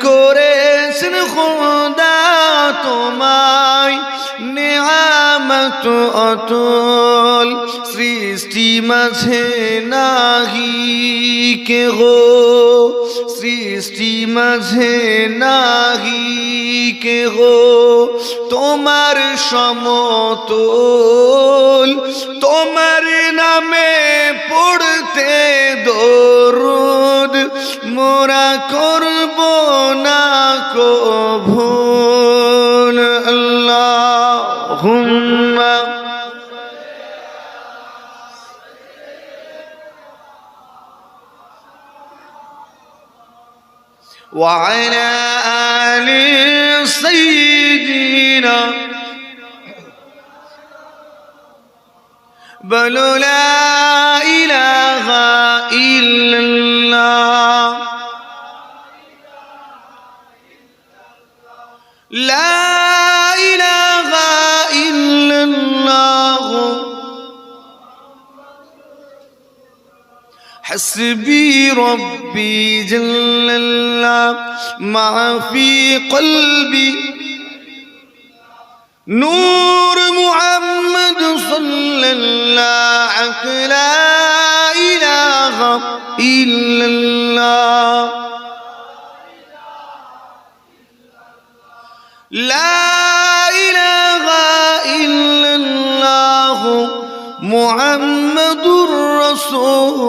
করেছেন খোদা তোমায়। নেয়ামত অতল সৃষ্টি মাঝে নাহি কে গো? সৃষ্টি মাঝে নাহি কে গো? তোমার সমতল, তোমার নামে পড়তে দরুদ। মোরা করব না কো ভুল আল্লাহ وعلى آل سيدنا بل لا إله حسبي ربي جل الله ما في قلبي نور محمد صلى الله لا إله إلا الله. لا إله إلا الله. মোহাম্মদুর রসুল্লাহ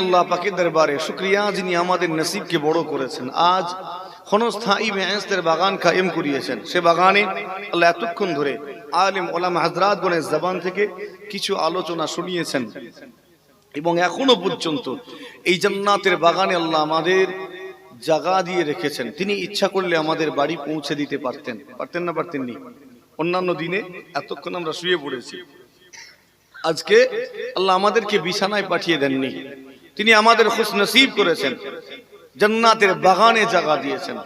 আল্লাহ শুক্রিয়া যিনি আমাদের নসিবকে বড় করেছেন। আজ ক্ষণস্থায়ী বাগান কায়েম করিয়েছেন। সে বাগানে আল্লাহ এতক্ষণ ধরে জবান থেকে কিছু আলোচনা শুনিয়েছেন। এবং এখনও পর্যন্ত এই জান্নাতের বাগানে আল্লাহ আমাদের জাগা দিয়ে রেখেছেন। তিনি ইচ্ছা করলে আমাদের বাড়ি পৌঁছে দিতে পারতেন। পারতেন না, পারতেন নি। অন্যান্য দিনে এতক্ষণ আমরা শুয়ে পড়েছি। আজকে আল্লাহ আমাদেরকে বিছানায় পাঠিয়ে দেননি। তিনি আমাদের খুশ নসিব করেছেন। জান্নাতের বাগানে জায়গা দিয়েছেন।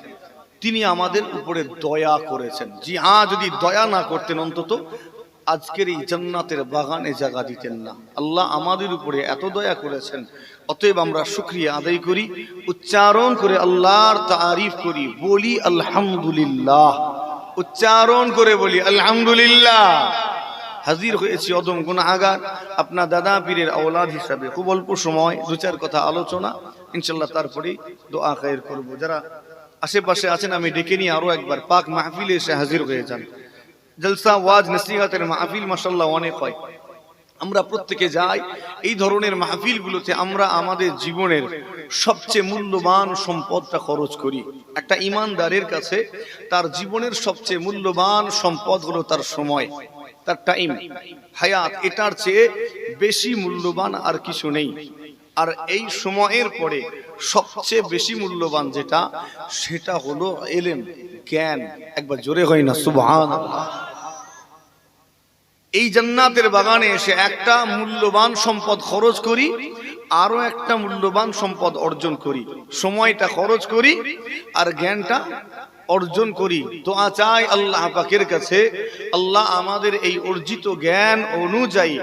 তিনি আমাদের উপরে দয়া করেছেন। জি হ্যাঁ যদি দয়া না করতেন অন্তত, আজকের এই জান্নাতের বাগানে জায়গা দিতেন না। আল্লাহ আমাদের উপরে এত দয়া করেছেন। অতএব আমরা শুক্রিয়া আদায় করি, উচ্চারণ করে আল্লাহর তারিফ করি, বলি আলহামদুলিল্লাহ। উচ্চারণ করে বলি আলহামদুলিল্লাহ। হাজির হয়েছি অদম গুনাহাগার, আপনার দাদা পীরের আওলাদ হিসাবে। খুব অল্প সময়, দু চার কথা আলোচনা ইনশাল্লাহ তারপরে দোয়া খায়ের করব। যারা আশেপাশে আছেন, আমি ডেকে নিয়ে আরও একবার পাক মাহফিলে এসে হাজির হয়ে যান। জলসা ওয়াজ, নসিহাতের মাহফিল মাসাল্লাহ অনেক হয়। আমরা প্রত্যেকে যাই, এই ধরনের মাহফিলগুলোতে আমরা আমাদের জীবনের সবচেয়ে মূল্যবান সম্পদটা খরচ করি। একটা ইমানদারের কাছে তার জীবনের সবচেয়ে মূল্যবান সম্পদ হলো তার সময়, তার টাইম। হায়াত, এটার চেয়ে বেশি মূল্যবান আর কিছু নেই। আর এই সময়ের পরে সবচেয়ে বেশি মূল্যবান যেটা, সেটা হলো এলেম, জ্ঞান। একবার জোরে হয় না সুবহান এই জান্নাতের বাগানে এসে একটা মূল্যবান সম্পদ খরচ করি আরও একটা মূল্যবান সম্পদ অর্জন করি। সময়টা খরচ করি আর জ্ঞানটা অর্জন করি। তো চাই আল্লাহ পাকের কাছে। আল্লাহ আমাদের এই অর্জিত জ্ঞান অনুযায়ী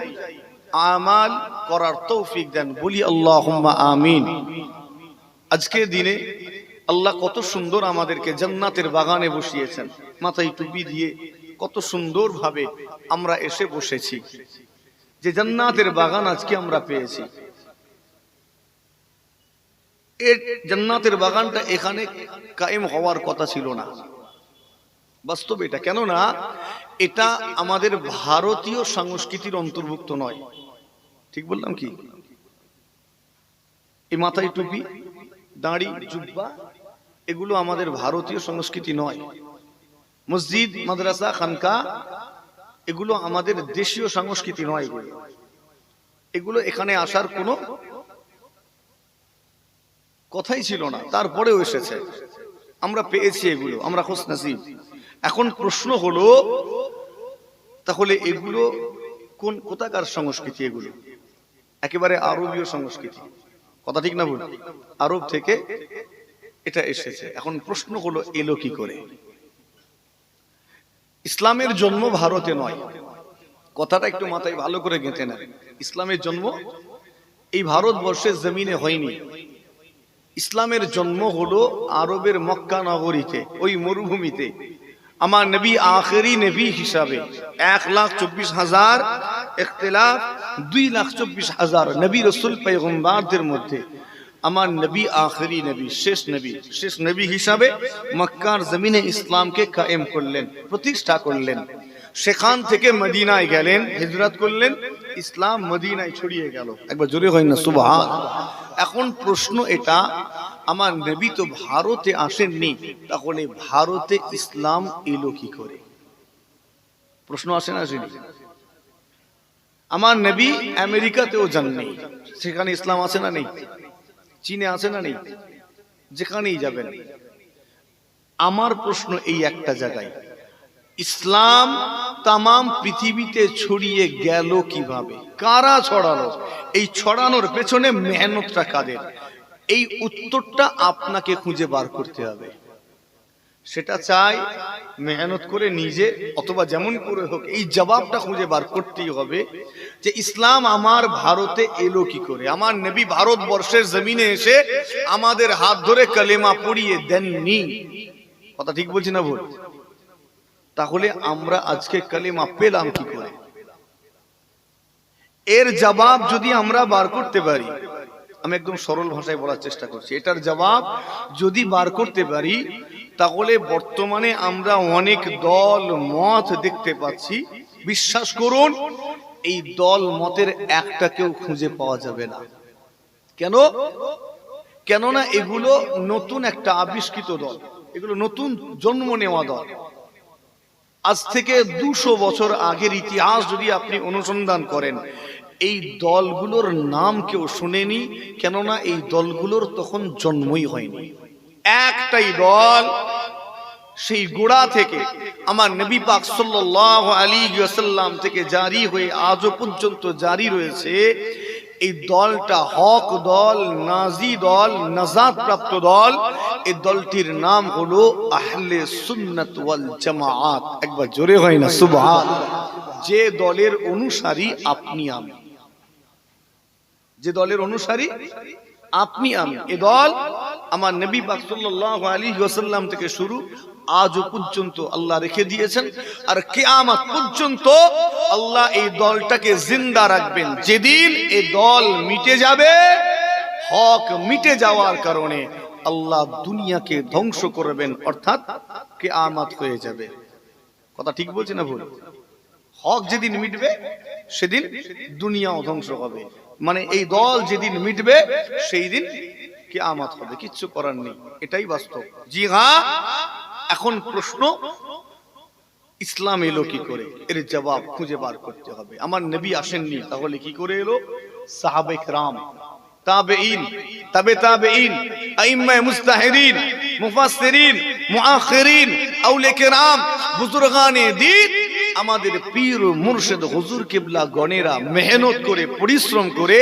আমাল করার তৌফিক দেন। বলি আল্লাহ আমিন। আজকের দিনে আল্লাহ কত সুন্দর আমাদেরকে জান্নাতের বাগানে বসিয়েছেন। মাথায় টুপি দিয়ে কত সুন্দর ভাবে আমরা এসে বসেছি। যে জান্নাতের বাগান আজকে আমরা পেয়েছি। এর জান্নাতের বাগানটা এখানে কায়েম হওয়ার কথা ছিল না। বাস্তবে এটা। কেননা এটা আমাদের ভারতীয় সংস্কৃতির অন্তর্ভুক্ত নয়। ঠিক বললাম কি? এই মাথায় টুপি, দাঁড়ি, জুব্বা, এগুলো আমাদের ভারতীয় সংস্কৃতি নয়। মসজিদ, মাদ্রাসা, খানকা, এগুলো আমাদের দেশীয় সংস্কৃতি নয়। এগুলো এগুলো এখানে আসার কোনো কথাই ছিল না, তারপরেও এসেছে। আমরা পেয়েছি এগুলো, আমরা খোঁজ নাসিব। এখন প্রশ্ন হলো, তাহলে এগুলো কোন কোথাকার সংস্কৃতি এগুলো? একেবারে আরবীয় সংস্কৃতি। কথা ঠিক না ভুল? আরব থেকে এটা এসেছে। এখন প্রশ্ন হলো, এলো কি করে? ইসলামের জন্ম ভারতে নয়। কথাটা একটু মাথায় ভালো করে গেঁথে নেন। ইসলামের জন্ম এই ভারতবর্ষের জমিনে হয়নি। ইসলামের জন্ম হলো আরবের মক্কা নগরীতে, ওই মরুভূমিতে। আমার নবী আখেরি নবী হিসাবে এক লাখ চব্বিশ হাজার ইখতিলাফ দুই লাখ চব্বিশ হাজার নবী রসুল পেগম্বারদের মধ্যে আমার নবী, আখেরি নবী, শেষ নবী শেষ নবী হিসাবে মক্কার জমিনে ইসলামকে কায়েম করলেন, প্রতিষ্ঠা করলেন। সেখান থেকে মদিনায় গেলেন, হিজরত করলেন, ইসলাম মদিনায় ছড়িয়ে গেল। একবার জোরে হয় না সুবাহ এখন প্রশ্ন এটা, আমার নবী তো ভারতে আসেননি তাহলে ভারতে ইসলাম এলো কি করে? প্রশ্ন আসে না আসেনি আমার নবী আমেরিকাতেও যাননি, সেখানে ইসলাম আছে না নেই। চীনে আছে না নেই? যেখানেই যাবেন। আমার প্রশ্ন এই একটা জায়গায়, ইসলাম তাম পৃথিবীতে ছড়িয়ে গেল কীভাবে? কারা ছড়ালো? এই ছড়ানোর পেছনে মেহনতটা কাদের? এই উত্তরটা আপনাকে খুঁজে বার করতে হবে। সেটা চাই, মেহনত করে নিজে, অথবা যেমন করে হোক, এই জবাবটা খুঁজে বার করতেই হবে যে ইসলাম আমার ভারতে এলো কি করে? আমার নবী ভারতবর্ষের জমিনে এসে আমাদের হাত ধরে কালেমা পড়িয়ে দেননি। কথা ঠিক বলছি না ভুল? তাহলে আমরা আজকে কালেমা পেলাম কি করে? এর জবাব যদি আমরা বার করতে পারি, আমি একদম সরল ভাষায় বলার চেষ্টা করছি, এটার জবাব যদি বার করতে পারি তাহলে বর্তমানে আমরা অনেক দল মত দেখতে পাচ্ছি। বিশ্বাস করুন, এই দল মতের একটা কেউ খুঁজে পাওয়া যাবে না। কেন? কেননা এগুলো নতুন একটা আবিষ্কৃত দল। এগুলো নতুন জন্ম নেওয়া দল। আজ থেকে দুশো বছর আগের ইতিহাস যদি আপনি অনুসন্ধান করেন, এই দলগুলোর নাম কেউ শুনেনি, কেননা এই দলগুলোর তখন জন্মই হয়নি। একটাই দল, সেই গোড়া থেকে আমার নবী পাক সাল্লাল্লাহু আলাইহি ওয়াসাল্লাম থেকে জারি হয়ে আজও পর্যন্ত জারি রয়েছে, এই দলটা হক দল, নাজি দল নাজাত প্রাপ্ত দল, এই দলটির নাম হলো আহলে সুন্নাত ওয়াল জামাআত। একবার জোরে হয় না, সুবহান। যে দলের অনুসারী আপনি আমি। যে দলের অনুসারী আপনি আমি। এ দল আমার নবী পাক সাল্লাল্লাহু আলাইহি ওয়াসাল্লাম থেকে শুরু আজও পর্যন্ত আল্লাহ রেখে দিয়েছেন। আর কিয়ামত পর্যন্ত আল্লাহ এই দলটাকে জিন্দা রাখবেন। যেদিন এই দল মিটে যাবে, হক মিটে যাওয়ার কারণে আল্লাহ দুনিয়াকে ধ্বংস করবেন, অর্থাৎ কিয়ামত হয়ে যাবে। কথা ঠিক বলছি না ভুল? হক যেদিন মিটবে, সেদিন দুনিয়াও ধ্বংস হবে। মানে এই দল যেদিন মিটবে, সেই দিন কি আমত হবে, কিচ্ছু করার নেই। এটাই বাস্তব। জি হ্যাঁ এখন প্রশ্ন, ইসলাম এলো কি করে? এর জবাব খুঁজে বার করতে হবে। আমার নবী আসেননি, তাহলে কি করে এলো? সাহাবে রাম তাবেঈন, তবে তাবেঈন, আইম্মা মুস্তাহিদিন, মুফাসসিরিন, মুআখিরিন, আউলিয়া কেরাম, বুজুরগানে দ্বীন আমাদের পীর মুর্শিদ হুজুর কিবলা গণেরা মেহনত করে, পরিশ্রম করে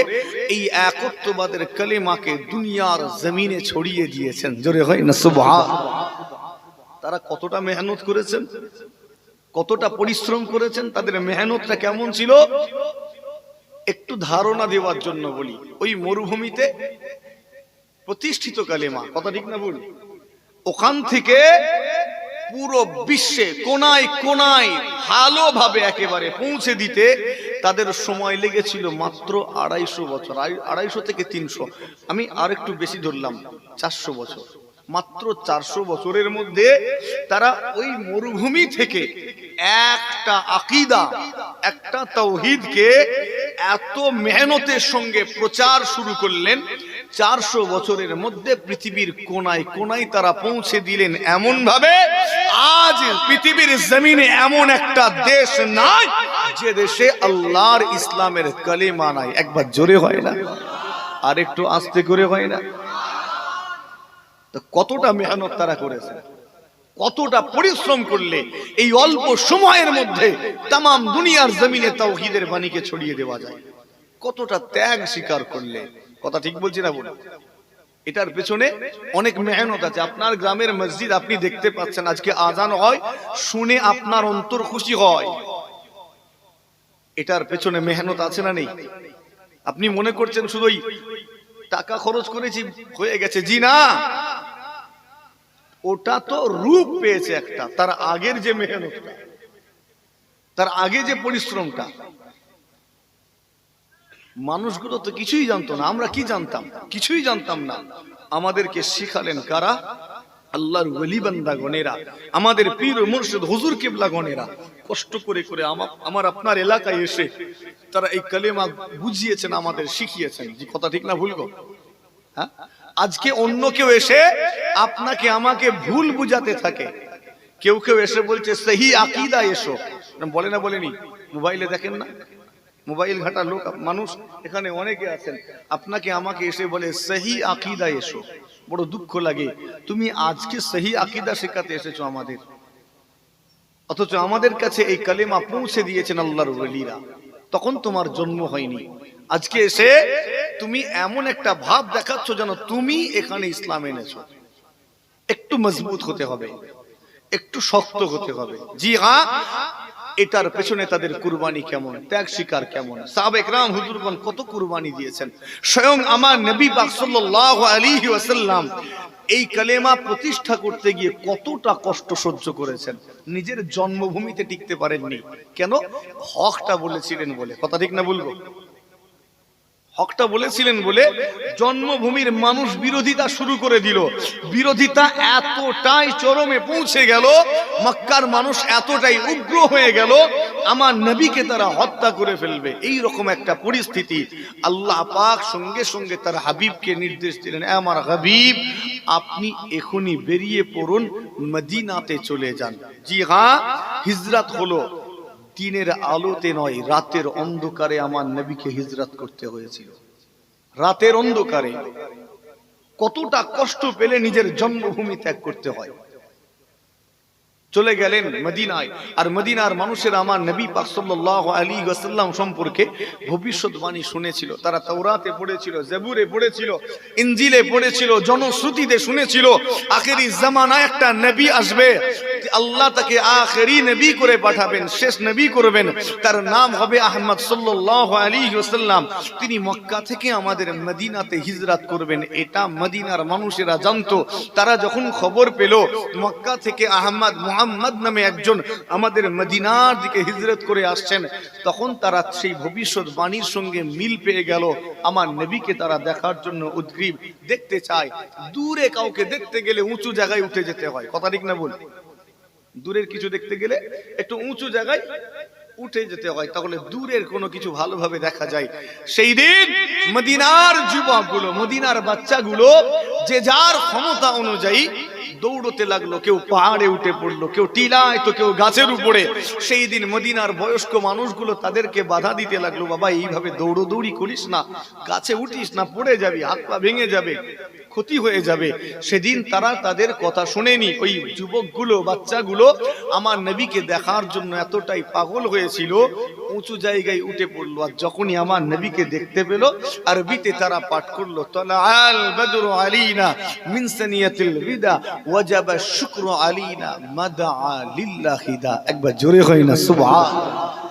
এই একত্ববাদের কালেমাকে দুনিয়ার জমিনে ছড়িয়ে দিয়েছেন। জোরে হয় না? সুবহান। তারা কতটা মেহনত করেছেন? কতটা পরিশ্রম করেছেন? তাদের মেহনতটা কেমন ছিল? একটু ধারণা দেওয়ার জন্য বলি। ওই মরুভূমিতে প্রতিষ্ঠিত কালেমা, কথা ঠিক না বলি ওখান থেকে পুরো বিশ্বে কোনায় কোনায় ভালোভাবে একেবারে পৌঁছে দিতে তাদের সময় লেগেছিল মাত্র আড়াইশো বছর আড়াইশো থেকে তিনশো। আমি আর একটু বেশি ধরলাম, চারশো বছর। মাত্র চারশো বছরের মধ্যে তারা ওই মরুভূমি থেকে একটা আকিদা, একটা তৌহিদকে এত মেহনতের সঙ্গে প্রচার শুরু করলেন চারশো বছরের মধ্যে পৃথিবীর কোনায় কোনায় তারা পৌঁছে দিলেন এমন ভাবে আজ পৃথিবীর জমিনে এমন একটা দেশ নাই যে দেশে আল্লাহর ইসলামের কালেমা নাই। একবার জোরে হয় না, আর একটু আস্তে করে হয় না। কতটা মেহনত তারা করেছে, কতটা পরিশ্রম করলে এই অল্প সময়ের মধ্যে তাম দুনিয়ার জমিনে তাওহীদের বাণীকে ছড়িয়ে দেওয়া যায়। কতটা ত্যাগ স্বীকার করলে কথা ঠিক বলছি না বলে এটার পেছনে অনেক মেহনত আছে। আপনার গ্রামের মসজিদ আপনি দেখতে পাচ্ছেন, আজকে আজান হয়, শুনে আপনার অন্তর খুশি হয়। এটার পেছনে মেহনত আছে না নেই? আপনি মনে করছেন শুধুই টাকা খরচ করেছি, হয়ে গেছে? জি না। ওটা তো রূপ পেয়েছে একটা, তার আগের যে মেহনতটা, তার আগে যে পরিশ্রমটা মানুষগুলো তো কিছুই জানতো না, আমরা কি জানতাম? কিছুই জানতাম না। আমাদেরকে শিখালেন কারা? আল্লাহর ওলি বান্দা গণেরা, আমাদের পীর মুর্শিদ হুজুর কিবলা গণেরা। কষ্ট করে করে আমার আপনার এলাকায় এসে তারা এই কালেমা বুঝিয়েছেন, আমাদের শিখিয়েছেন। যে কথা ঠিক না ভুলবো হ্যাঁ? আজকে অন্য কেউ এসে আপনাকে আমাকে ভুল বুঝাতে থাকে। কেউ কেউ এসে বলছে, সহি আকিদা এসো। বলে না বলেনি? মোবাইলে দেখেন না? মোবাইল ঘাটা লোক, মানুষ এখানে অনেকে আছেন। আপনাকে আমাকে এসে বলে, সহি আকিদা এসো। বড় দুঃখ লাগে। তুমি আজকে সহি আকিদা শেখাতে এসেছ আমাদের। অথচ আমাদের কাছে এই কালেমা পৌঁছে দিয়েছেন আল্লাহর ওলিরা। তখন তোমার জন্ম হয়নি। আজকে এসে তুমি এমন একটা ভাব দেখাচ্ছ যেন তুমি এখানে ইসলাম এনেছো। একটু মজবুত হতে হবে। একটু শক্ত হতে হবে। জি হ্যাঁ? এটার পেছনে তাদের কুরবানি কেমন? ত্যাগ শিকার কেমন? সাবেক রাম হুজুরগণ কত কুরবানি দিয়েছেন? স্বয়ং আমার নবী পাক সাল্লাল্লাহু ওয়াসাল্লাম এই কালেমা প্রতিষ্ঠা করতে গিয়ে কতটা কষ্ট সহ্য করেছেন? নিজের জন্মভূমিতে টিকতে পারেননি। কেন? হকটা বলেছিলেন বলে। কথা ঠিক না বলব হকটা বলেছিলেন বলে জন্মভূমির মানুষ বিরোধিতা শুরু করে দিল। বিরোধিতা এতটাই চরমে পৌঁছে গেল, মক্কার মানুষ এতটাই উগ্র হয়ে গেল, আমার নবীকে তারা হত্যা করে ফেলবে। এই রকম একটা পরিস্থিতি। আল্লাহ পাক সঙ্গে সঙ্গে তার হাবিবকে নির্দেশ দিলেন, "এ আমার হাবিব, আপনি এখনই বেরিয়ে পড়ুন, মদিনাতে চলে যান। জি হ্যাঁ হিজরাত হলো। দিনের আলোতে নয় রাতের অন্ধকারে আমার নবীকে হিজরত করতে হয়েছিল। রাতের অন্ধকারে কতটা কষ্ট পেলে নিজের জন্মভূমি ত্যাগ করতে হয়? চলে গেলেন মদিনায়। আর মদিনার মানুষের আমার নবী পাক সাল্লাল্লাহু আলাইহি ওয়াসাল্লাম সম্পর্কে ভবিষ্যৎবাণী শুনেছিল। তারা তাওরাতে পড়েছিল, জেবুরে পড়েছিল, ইনজিলে পড়েছিল, জনশ্রুতিতে শুনেছিল, আখেরি জামানায় একটা নবী আসবে, আল্লাহ তাকে আখেরি নবী করে পাঠাবেন, শেষ নবী করবেন। তার নাম হবে আহমদ সাল্লাল্লাহু আলাইহি ওয়াসাল্লাম। তিনি মক্কা থেকে আমাদের মদিনাতে হিজরত করবেন। এটা মদিনার মানুষেরা জানতো। তারা যখন খবর পেল, মক্কা থেকে আহমদ মুহাম্মদ নামে একজন আমাদের মদিনার দিকে হিজরত করে আসছেন। তখন তারা সেই ভবিষ্যৎ বাণীর সঙ্গে মিল পেয়ে গেল। আমার নবীকে তারা দেখার জন্য উদ্গ্রীব দেখতে চায়। দূরে কাউকে দেখতে গেলে উঁচু জায়গায় উঠে যেতে হয়। কথা ঠিক না বল দূরের কিছু দেখতে গেলে একটু উঁচু জায়গায় উঠে যেতে হয়। তাহলে দূরের কোনো কিছু ভালোভাবে দেখা যায়। সেই দিন মদিনার যুবকগুলো, মদিনার বাচ্চাগুলো যে যার ক্ষমতা অনুযায়ী দৌড়তে লাগল, কেউ পাহাড়ে উঠে পড়ল, কেউ টিলায় তো কেউ গাছের উপরে। সেই দিন মদিনার বয়স্ক মানুষগুলো তাদেরকে বাধা দিতে লাগল, বাবা, এইভাবে দৌড়োদৌড়ি করিস না, গাছে উঠিস না, পড়ে যাবি, হাত পা ভেঙে যাবে। ক্ষতি হয়ে যাবে। সেদিন তারা তাদের কথা শোনেনি। ওই যুবকগুলো, বাচ্চাগুলো আমার নবীকে দেখার জন্য এতটাই পাগল হয়েছিল, উঁচু জায়গায় উঠে পড়ল। আর যখনই আমার নবীকে দেখতে পেল, আরবিতে তারা পাঠ করল মাদআ লিল্লাহি একবার জোরে হয় না, সুবহান।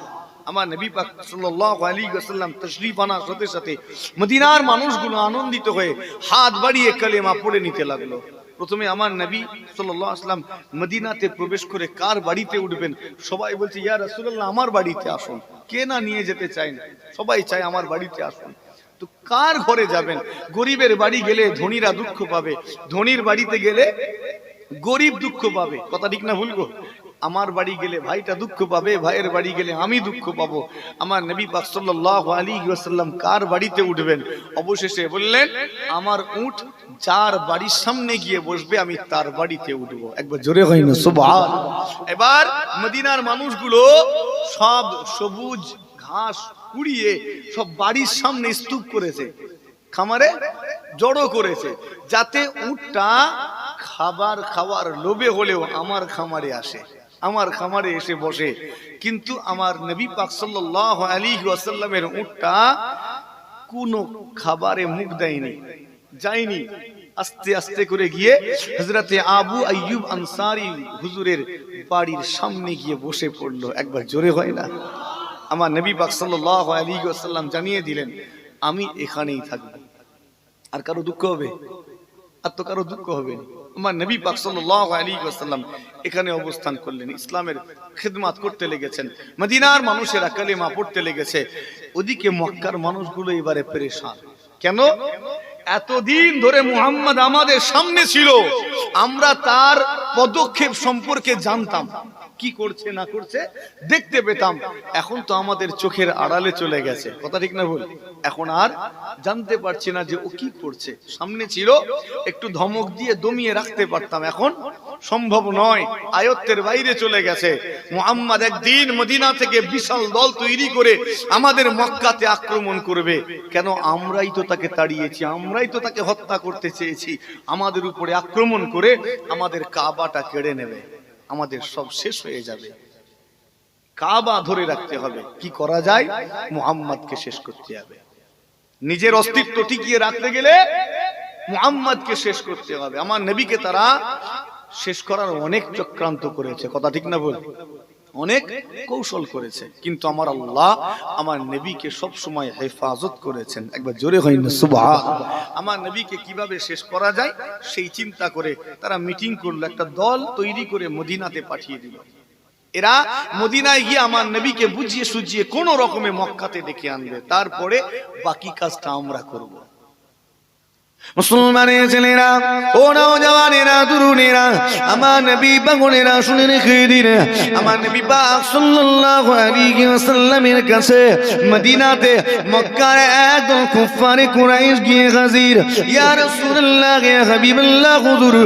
আমার নবী পাক সাল্লাল্লাহু আলাইহি ওয়াসাল্লাম তশরিফ আনার সাথে সাথে মদিনার মানুষগুলো আনন্দিত হয়ে হাত বাড়িয়ে কালেমা পড়ে নিতে লাগল। প্রথমে আমার নবী সাল্লাল্লাহু ওয়াসাল্লাম মদিনাতে প্রবেশ করে কার বাড়িতে উঠবেন? সবাই বলছে, ইয়া রাসূলুল্লাহ, আমার বাড়িতে আসুন। কে না নিয়ে যেতে চায় না? সবাই চায় আমার বাড়িতে আসুন। তো কার ঘরে যাবেন? গরিবের বাড়ি গেলে ধনীরা দুঃখ পাবে, ধনীর বাড়িতে গেলে গরিব দুঃখ পাবে। কথা ঠিক না ভুলবো আমার বাড়ি গেলে ভাইটা দুঃখ পাবে, ভাইয়ের বাড়ি গেলে আমি দুঃখ পাবো। আমার নবী পাক সাল্লাল্লাহু আলাইহি ওয়াসাল্লাম কার বাড়িতে উঠবেন? অবশেষে বললেন, আমার উট যার বাড়ির সামনে গিয়ে বসবে, আমি তার বাড়িতে উঠবো। একবার জোরে হয় না এবার মদিনার মানুষগুলো সব সবুজ ঘাস কুড়িয়ে সব বাড়ির সামনে স্তূপ করেছে, খামারে জড়ো করেছে, যাতে উটটা খাবার খাওয়ার লোভে হলেও আমার খামারে আসে। আমার খামারে এসে বসে। কিন্তু আমার নবী পাক সাল্লাল্লাহু আলাইহি ওয়াসাল্লামের উটটা কোনো খাবারে মুখ দেয়নি, যায়নি। আস্তে আস্তে করে গিয়ে হযরতে আবু আইয়ুব আনসারি হুজুরের বাড়ির সামনে গিয়ে বসে পড়ল। একবার জোরে হয় না। আমার নবী পাক সাল্লাল্লাহু আলাইহি ওয়াসাল্লাম জানিয়ে দিলেন, আমি এখানেই থাকব। আর কারও দুঃখ হবে? আর তো কারও দুঃখ হবে না। আমার নবী পাক সাল্লাল্লাহু আলাইহি ওয়াসাল্লাম এখানে অবস্থান করলেন, ইসলামের খিদমত করতে লেগেছেন, মদিনার মানুষেরা কালেমা পড়তে লেগেছে। ওদিকে মক্কার মানুষগুলো এবারে পরেশান। কেন? এতদিন ধরে মুহাম্মদ আমাদের সামনে ছিল, আমরা তার পদক্ষেপ সম্পর্কে জানতাম। কি করছে, না করছে, দেখতে পেতাম। এখন তো আমাদের চোখের আড়ালে চলে গেছে। কথা ঠিক না বল এখন আর জানতে পারছি না যে ও কি করছে। সামনে ছিল, একটু ধমক দিয়ে দমিয়ে রাখতে পারতাম। এখন সম্ভব নয়, আয়ত্তের বাইরে চলে গেছে। মুহাম্মদ একদিন মদিনা থেকে বিশাল দল তৈরি করে আমাদের মক্কাতে আক্রমণ করবে। কেন? আমরাই তো তাকে তাড়িয়েছি, আমরাই তো তাকে হত্যা করতে চেয়েছি। আমাদের উপরে আক্রমণ করে আমাদের কাবাটা কেড়ে নেবে। আমাদের সব শেষ হয়ে যাবে। কাবা ধরে রাখতে হবে। কি করা যায়? মুহাম্মদকে শেষ করতে হবে। নিজের অস্তিত্ব টিকিয়ে রাখতে গেলে মুহাম্মদকে শেষ করতে হবে। আমার নবীকে তারা শেষ করার অনেক চক্রান্ত করেছে। কথা ঠিক না বল অনেক কৌশল করেছে। কিন্তু আমার আল্লাহ আমার নবীকে সব সময় হেফাজত করেছেন। একবার জোরে হয় না, সুবহান। আমার নবীকে কীভাবে শেষ করা যায়, সেই চিন্তা করে তারা মিটিং করল, একটা দল তৈরি করে মদিনাতে পাঠিয়ে দিল। এরা মদিনায় গিয়ে আমার নবীকে বুঝিয়ে সুঝিয়ে কোন রকমে মক্কাতে ডেকে আনবে। তারপরে বাকি কাজটা আমরা করব। মুসলমানের ছেলেরা ও নওজওয়ানেরা তরুণেরা, আমার নবী পাগলেরা শুনে রেখে দিন আমার নবী পাক সাল্লাল্লাহু আলাইহি ওয়াসাল্লামের কাছে মদিনাতে মক্কার একদল কুফারে কুরাইশ গিয়ে হাজির, ইয়া রাসূলুল্লাহ ইয়া হাবিবাল্লাহ, হুজুর,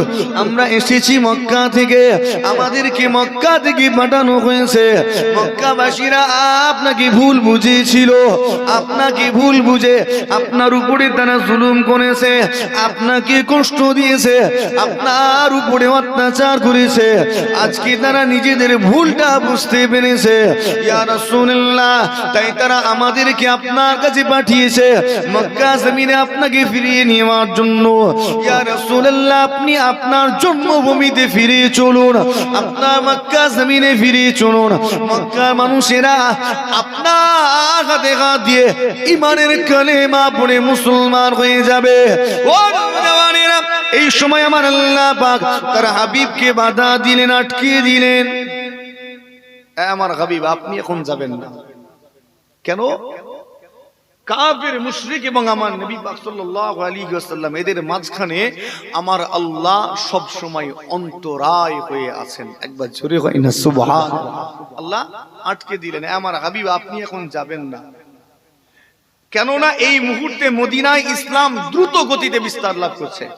আমরা এসেছি মক্কা থেকে, আমাদেরকে মক্কা থেকে পাঠানো হয়েছে। মক্কাবাসীরা আপনাকে ভুল বুঝেছিল আপনাকে ভুল বুঝে আপনার উপরে তারা জুলুম করেছে। আপনাকে কষ্ট দিয়েছে, আপনার উপরে অত্যাচার করেছে। আজকে তারা নিজেদের ভুলটা বুঝতে পেরেছে। তাই তারা আমাদেরকে আপনার কাছে পাঠিয়েছে। মক্কা জমিনে আপনাকে ফিরিয়ে নেওয়ার জন্য। আপনি আপনার জন্মভূমিতে ফিরে চলুন। আপনার মক্কা জমিনে ফিরে চলুন। মক্কার মানুষেরা আপনার হাতে হাত দিয়ে ইমানের কালেমা পড়ে মুসলমান হয়ে যাবে। এই সময় আমার আল্লাহ পাক তার হাবিবকে বাধা দিলেন আটকে দিলেন। আমার হাবিব, আপনি এখন যাবেন না। কেন? এবং আমার এদের মাঝখানে আমার আল্লাহ অন্তরায় হয়ে আছেন। একবার আটকে দিলেন। আমার হাবিব, আপনি এখন যাবেন না। কেননা এই মুহূর্তে মদিনায় ইসলাম দ্রুত গতিতে বিস্তার লাভ করছে।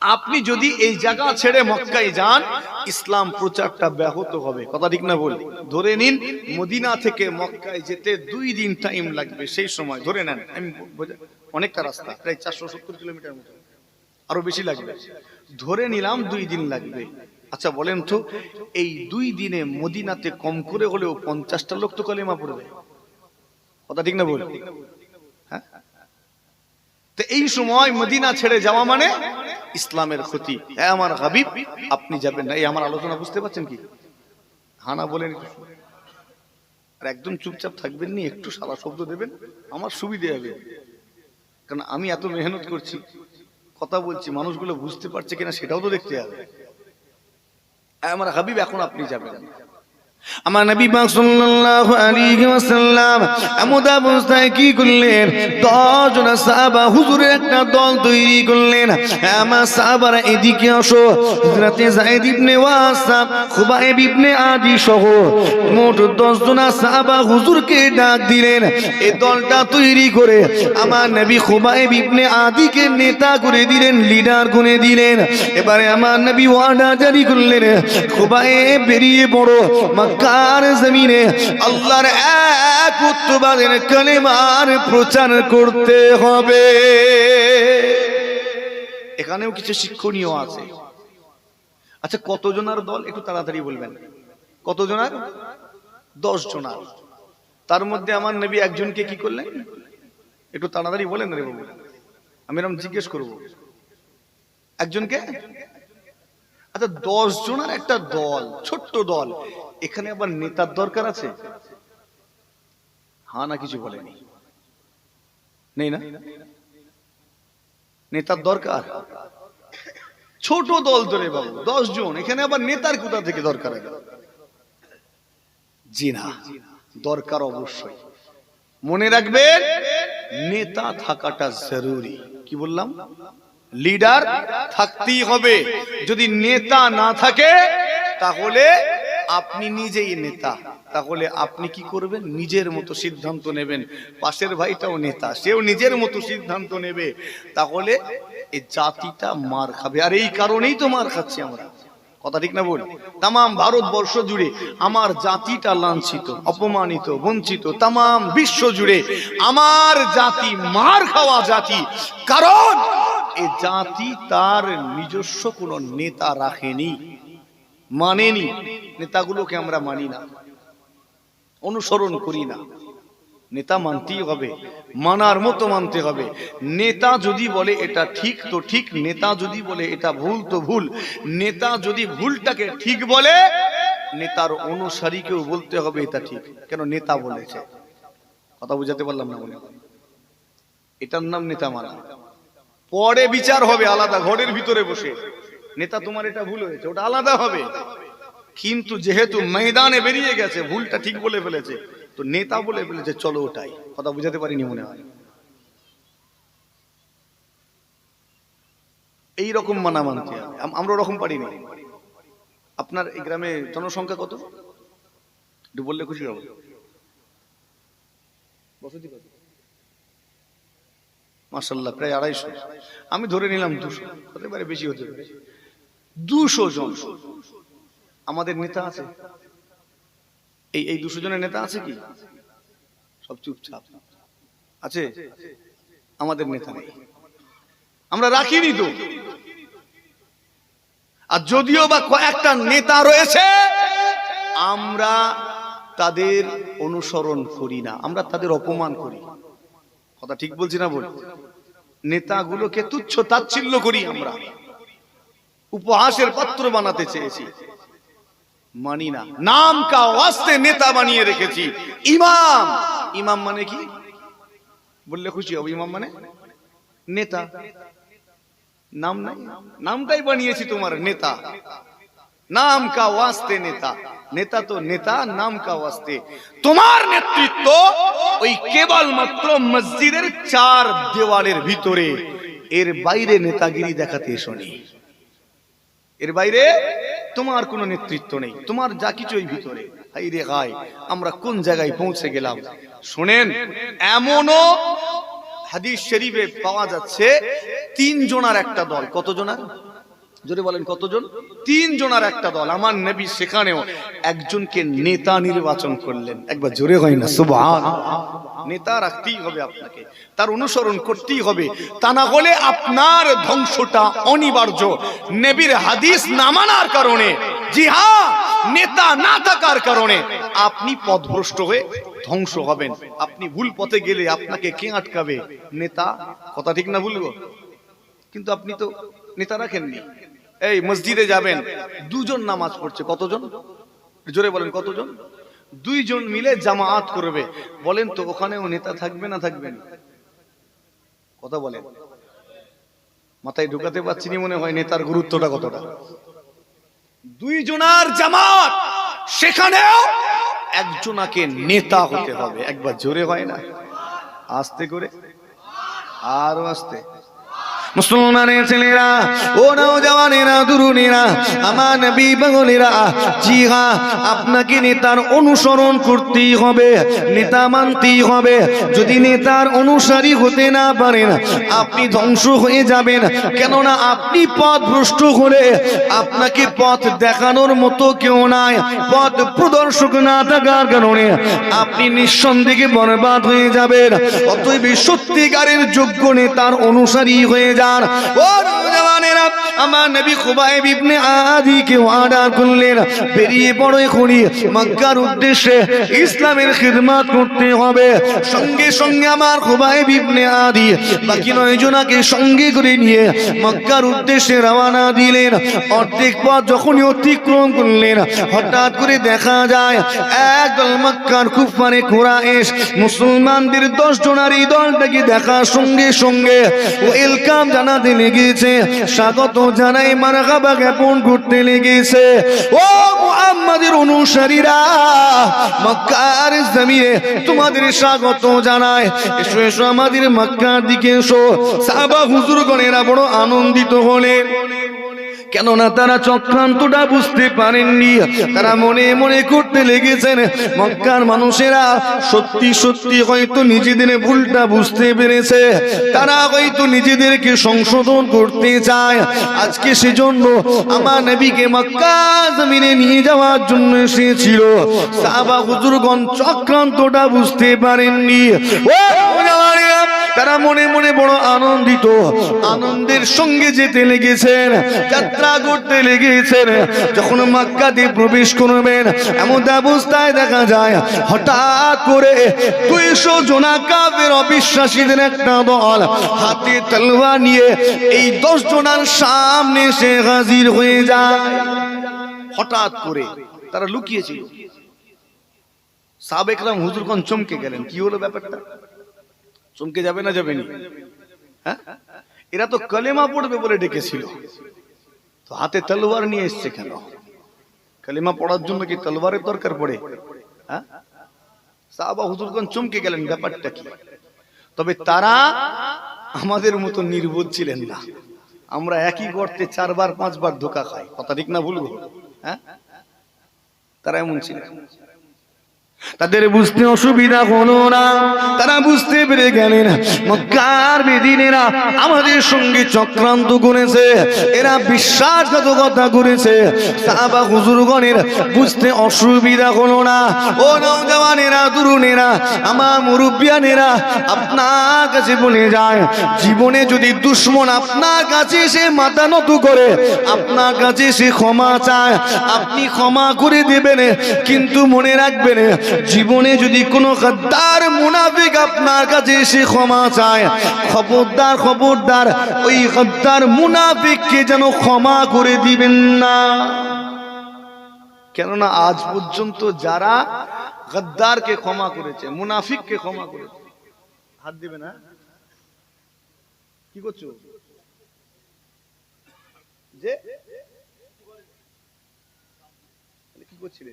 আপনি যদি এই জায়গা ছেড়ে মক্কায় যান, ইসলাম প্রচারটা ব্যাহত হবে। কথা ঠিক না বলি? ধরে নিন, মদিনা থেকে মক্কায় যেতে দুই দিন টাইম লাগবে, সেই সময়। ধরে নেন, আমি অনেকটা রাস্তা, প্রায় চারশো সত্তর কিলোমিটার মতো। আরও বেশি লাগবে। ধরে নিলাম দুই দিন লাগবে। আচ্ছা বলেন তো, এই দুই দিনে মদিনাতে কম করে হলেও পঞ্চাশটা লোক তো কলেমা পড়বে। কথা ঠিক না বল হ্যাঁ? তো এই সময় মদিনা ছেড়ে যাওয়া মানে ইসলামের ক্ষতি। হ্যাঁ আমার হাবিব আপনি যাবেন না। এই আমার আলোচনা বুঝতে পারছেন কি? হানা বলেন। আর একদম চুপচাপ থাকবেন নি একটু সারা শব্দ দেবেন আমার সুবিধে হবে। কারণ আমি এত মেহনত করছি কথা বলছি মানুষগুলো বুঝতে পারছে কিনা সেটাও তো দেখতে হবে। হ্যাঁ, আমার হাবিব এখন আপনি যাবেন না। আমার নবী পাক সাল্লাল্লাহু আলাইহি ওয়াসাল্লাম এমন অবস্থায় কি করলেন? দশ জন সাহাবা, হুজুরের একটা দল তৈরি করলেন। আমার সাহাবারা এদিকে আসো, হযরতে যায়েদ ইবনে ওয়াসাব, খুবাইব ইবনে আদি সহ মোট দশ জন সাহাবা হুজুরকে ডাক দিলেন এই দলটা তৈরি করে। আমার নবী খুবাইব ইবনে আদিকে নেতা করে দিলেন, লিডার করে দিলেন। এবারে আমার নবী ওয়াদা জারি করলেন, খুবাইব বেরিয়ে পড়ো মক্কার জমিনে আল্লাহর এক উত্তবাদের কালেমার প্রচার করতে হবে। এখানেও কিছু শিক্ষণীয় আছে। আচ্ছা কতজনার দল? একটু তাড়াতাড়ি বলবেন। কতজনার? দশ জনার তার মধ্যে আমার নবী একজনকে কি করলেন? একটু তাড়াতাড়ি বলেন রে বাবু। আমি এরকম জিজ্ঞেস করব। একজনকে? আচ্ছা দশ জনের একটা দল, ছোট্ট দল, এখানে আবার নেতার দরকার আছে? হ্যাঁ না, কিছু বলেনি। নেই না? নেতার দরকার? ছোট দল ধরে বাবু দশ জন, এখানে আবার নেতার কোথা থেকে দরকার জি না, দরকার অবশ্যই। মনে রাখবেন, নেতা থাকাটা জরুরি। কি বললাম? লিডার থাকতেই হবে। যদি নেতা না থাকে, তাহলে আপনি নিজেই নেতা। তাহলে আপনি কি করবেন? নিজের মতো সিদ্ধান্ত নেবেন। পাশের ভাইটাও নেতা, সেও নিজের মতো সিদ্ধান্ত নেবে। তাহলে এই জাতিটা মার খাবে। আর এই কারণেই তো মার খাচ্ছি আমরা। কথা ঠিক না বল? তাম ভারতবর্ষ জুড়ে আমার জাতিটা লাঞ্ছিত, অপমানিত, বঞ্চিত তাম বিশ্ব জুড়ে আমার জাতি মার খাওয়া জাতি। কারণ এ জাতি তার নিজস্ব কোনো নেতা রাখেনি, মানেনি, নেতাগুলোকে আমরা মানি না, অনুসরণ করি না। নেতা মানতেই হবে, মানার মতো মানতে হবে। নেতা যদি বলে এটা ঠিক, তো ঠিক। নেতা যদি বলে এটা ভুল, তো ভুল। নেতা যদি ভুলটাকে ঠিক বলে, নেতার অনুসারীকেও বলতে হবে এটা ঠিক। কেন নেতা বলেছে? কথা বুঝাতে পারলাম না মনে এটার নাম নেতা মানা। পরে বিচার হবে আলাদা, ঘরের ভিতরে বসে। নেতা, তোমার এটা ভুল হয়েছে, ওটা আলাদা হবে। কিন্তু যেহেতু ময়দানে বেরিয়ে গেছে, ভুলটা ঠিক বলে ফেলেছে, তো নেতা বলে ফেলেছে, চলো ওটাই। কথা বুঝাতে পারিনি মনে হয়। এই রকম মানা মানতে আমরা ওরকম পারিনি। আপনার এই গ্রামে জনসংখ্যা কত? একটু বললে খুশি হব। বসতি কত? মাসাল্লাহ প্রায় আড়াইশো। আমি ধরে নিলাম দুশো, হতে পারে বেশি হতে পারে। দুশো জন। আমাদের নেতা আছে। এই এই দুশো জনের নেতা আছে কি? সব চুপচাপ। আছে? আমাদের নেতা নেই। আমরা রাখিনি তো। আর যদিও বা কয়েকটা নেতা রয়েছে, আমরা তাদের অনুসরণ করি না। আমরা তাদের অপমান করি। কথা ঠিক বলছি না বল নেতাগুলোকে তুচ্ছ তাচ্ছিল্য করি আমরা। উপহাসের পাত্র বানাতে চেয়েছি। মানি না। নাম কা ওয়াস্তে নেতা বানিয়ে রেখেছি। ইমাম। ইমাম মানে কি? বললে খুশি হবে। ইমাম মানে নেতা। নাম নাই। নামটাই বানিয়েছি তোমার? নেতা। নাম কা ওয়াস্তে নেতা। নেতা তো নেতা, নাম কা ওয়াস্তে। তোমার নেতৃত্ব ওই কেবলমাত্র মসজিদের চার দেওয়ালের ভিতরে। এর বাইরে নেতাগিরি দেখাতে এসনি। এর বাইরে তোমার কোনো নেতৃত্ব নেই। তোমার যা কিছু ওই ভিতরে। হাই রে গায় আমরা কোন জায়গায় পৌঁছে গেলাম? শোনেন, এমনও হাদিস শরীফে পাওয়া যাচ্ছে তিন জনার একটা দল। কত জনার জোরে বলেন, কতজন? তিন জনার একটা দল, আমার নবী সেখানেও একজনকে নেতা নির্বাচন করলেন। একবার জোরে হয় না, সুবহান। নেতা রাখতেই হবে আপনাকে, তার অনুসরণ করতেই হবে। তা না হলে আপনার ধ্বংসটা অনিবার্য। নবীর হাদিস না মানার কারণে জি হ্যাঁ নেতা না থাকার কারণে আপনি পথভ্রষ্ট হয়ে ধ্বংস হবেন। আপনি ভুল পথে গেলে আপনাকে কে আটকাবে? নেতা? কথা ঠিক না ভুলবো কিন্তু আপনি তো নেতা রাখেননি। এই মসজিদে যাবেন, দুজন নামাজ পড়ছে, কতজন? জোরে বলেন, কতজন? দুইজন মিলে জামায়াত করবে। বলেন তো, ওখানেও নেতা থাকবে না থাকবেন কথা বলেন। মাথায় ঢুকাতে পারছি নি মনে হয় নেতার গুরুত্বটা কতটা? দুইজনার জামাত, সেখানেও একজনাকে নেতা হতে হবে। একবার জোরে হয় না? আস্তে করে? আরও আস্তে? মুসলমানের ছেলেরা ও নওজওয়ানেরা দুরুনেরা আমার নবী পাগলেরা, জি হ্যাঁ আপনাকে নেতার অনুসরণ করতেই হবে, নেতা মানতেই হবে। যদি নেতার অনুসারী হতে না পারেন, আপনি ধ্বংস হয়ে যাবেন। কেননা আপনি পথ ভ্রষ্ট হলে আপনাকে পথ দেখানোর মতো কেউ নাই, পথ প্রদর্শক না থাকার কারণে আপনি নিঃসন্দেহে বরবাদ হয়ে যাবেন। অতএব সত্যিকারের যোগ্য নেতার অনুসারী হয়ে যান ও নওজওয়ানেরা আমার নবী খুবাইব ইবনে আদিকে অর্ডার করলেন, বেরিয়ে পড়ো এখনই মক্কার উদ্দেশ্যে, ইসলামের খিদমত করতে হবে। সঙ্গে সঙ্গে আমার খুবাইব ইবনে আদি বাকি নয় জনাকে সঙ্গে করে নিয়ে মক্কার উদ্দেশ্যে রওনা দিলেন। অর্ধেক পথ যখনই অতিক্রম করলেন, হঠাৎ করে দেখা যায়, একদল মক্কার কুফারে কুরাইশ মুসলমানদের দশ জনার এই দলটাকে দেখার সঙ্গে সঙ্গে ওয়েলকাম জানাতে লেগেছে স্বাগত জানাই মারাকাবা জ্ঞাপন করতে লেগেছে ও আমাদের অনুসারীরা, মক্কার জমিনে তোমাদের স্বাগত জানায়। এসো এসো আমাদের মক্কার দিকে এসো। সাহাবা হুজুরগণেরা বড় আনন্দিত হলেন। কেননা তারা চক্রান্তটা বুঝতে পারেননি। তারা মনে মনে করতে লেগেছেন, মক্কার মানুষেরা সত্যি সত্যি হয়তো নিজেদের ভুলটা বুঝতে পেরেছে। তারা হয়তো নিজেদেরকে সংশোধন করতে চায়। আজকে সেজন্য আমার নবীকে মক্কা জমিনে নিয়ে যাওয়ার জন্য এসেছিল। সাহাবা হুজুরগণ চক্রান্তটা বুঝতে পারেননি। ও তারা মনে মনে বড় আনন্দিত। আনন্দের সঙ্গে যেতে লেগেছেন, যাত্রা করতে লেগেছেন। যখন মক্কাতে প্রবেশ করবেন, এমন অবস্থায় দেখা যায়, হঠাৎ করে দুইশো জনা কাবের অবিশ্বাসীদের একটা দল হাতে তলোয়ার নিয়ে এই দশ জনার সামনে সে হাজির হয়ে যায়। হঠাৎ করে তারা লুকিয়েছিল। সাবেকরাম হুজুরগণ চমকে গেলেন। কি হলো ব্যাপারটা? চমকে যাবে না যাবে নি? হ্যাঁ? এরা তো কলেমা পড়বে বলে ডেকেছিল। তো হাতে তলোয়ার নিয়ে এসছে কেন? কালিমা পড়ার জন্য কি তলোয়ারের দরকার পড়ে? হ্যাঁ? সাহাবা হুজুরগণ চমকে গেলেন, ব্যাপারটা কি? তবে তারা আমাদের মতো নির্বোধ ছিলেন না। আমরা একই গর্তে চারবার, পাঁচবার ধোকা খাই। কথা ঠিক না ভুলবো হ্যাঁ? তারা এমন ছিলেন। তাদের বুঝতে অসুবিধা হলো না। তারা বুঝতে পেরে গেলেন, মক্কার বেদিনেরা আমাদের সঙ্গে চক্রান্ত করেছে। এরা বিশ্বাসঘাতকতা করেছে। সাহাবা হুজুরগণের বুঝতে অসুবিধা হলো না। ও নওজওয়ানেরা, তরুণেরা, আমার মুরব্বিয়ানেরা, আপনার কাছে বলে যায়, জীবনে যদি দুশ্মন আপনার কাছে এসে মাথা নত করে, আপনার কাছে সে ক্ষমা চায়, আপনি ক্ষমা করে দেবেন, কিন্তু মনে রাখবেন জীবনে যদি কোনো গদ্দার মুনাফিক আপনার কাছে এসে ক্ষমা চায়, খবরদার খবরদার, ওই গদ্দার মুনাফিককে যেন ক্ষমা করে দিবেন না। কেননা আজ পর্যন্ত যারা গদ্দারকে ক্ষমা করেছে, মুনাফিককে ক্ষমা করেছে, হাত দিবে না? কি করছ? যে? কি করছিলে?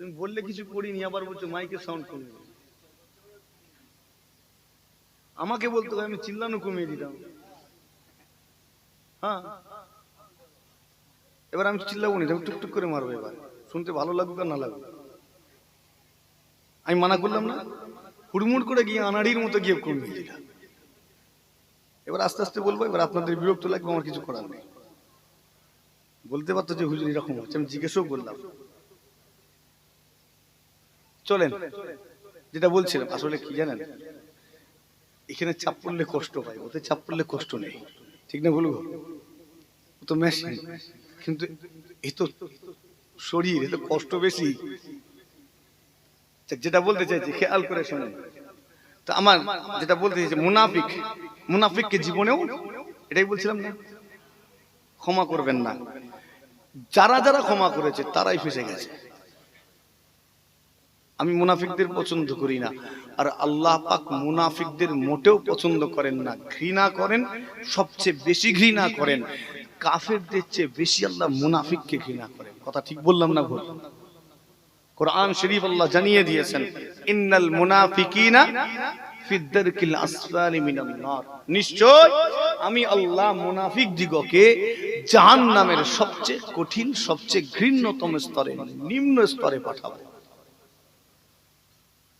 তুমি বললে কিছু করিনি আবার বলছো মাইকে সাউন্ড কমে গেল। আমাকে বলতো আমি চিল্লানো কমিয়ে দিতাম হ্যাঁ এবার আমি চিল্লাবো নি তবে টুকটুক করে মারবো এবার শুনতে ভালো লাগুক আর না লাগুক আমি মানা করলাম না হুড়মুড় করে গিয়ে আনাড়ির মতো গিয়ে কমিয়ে দিলাম এবার আস্তে আস্তে বলব এবার আপনাদের বিরক্ত লাগবে আমার কিছু করার নেই বলতে পারতো যে হুজুর এরকম হচ্ছে আমি জিজ্ঞেসও করলাম চলেন। যেটা বলছিলাম আসলে কি জানেন? এখানে চাপ পড়লে কষ্ট হয় ওতে চাপ পড়লে কষ্ট নেই। ঠিক না বলব ও তো মেশিন। কিন্তু এ তো শরীর এ তো কষ্ট বেশি। যেটা বলতে চাইছি খেয়াল করে শোনেন। তো আমার যেটা বলতে চাইছি মুনাফিক মুনাফিককে জীবনেও এটাই বলছিলাম না ক্ষমা করবেন না। যারা যারা ক্ষমা করেছে তারাই ফেসে গেছে। আমি মুনাফিকদের পছন্দ করি না। আর আল্লাহ পাক মুনাফিকদের মোটেও পছন্দ করেন না। ঘৃণা করেন, সবচেয়ে বেশি ঘৃণা করেন। কাফেরদের চেয়ে বেশি আল্লাহ মুনাফিককে ঘৃণা করেন। কথা ঠিক বললাম না ভুল? কোরআন শরীফ আল্লাহ জানিয়ে দিয়েছেন, ইন্নাল মুনাফিকিনা ফিদ্দারকিল আসফালি মিনান নার। নিশ্চয় আমি আল্লাহ মুনাফিক দিগকে জাহান্নামের সবচেয়ে কঠিন, সবচেয়ে ঘৃণ্যতম স্তরে, নিম্ন স্তরে পাঠাবো।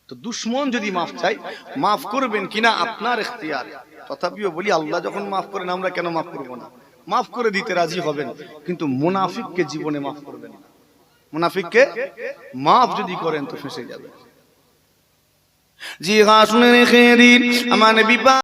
তো দুশ্মন যদি মাফ চাই মাফ করবেন কিনা আপনার এখতিয়ার। তথাপিও বলি, আল্লাহ যখন মাফ করেন, আমরা কেন মাফ করব না? মাফ করে দিতে রাজি হবেন, কিন্তু মুনাফিককে জীবনে মাফ করবেন না। মুনাফিককে মাফ যদি করেন, তো ফেসে যাবে জি হাসুন আমার নবী পাক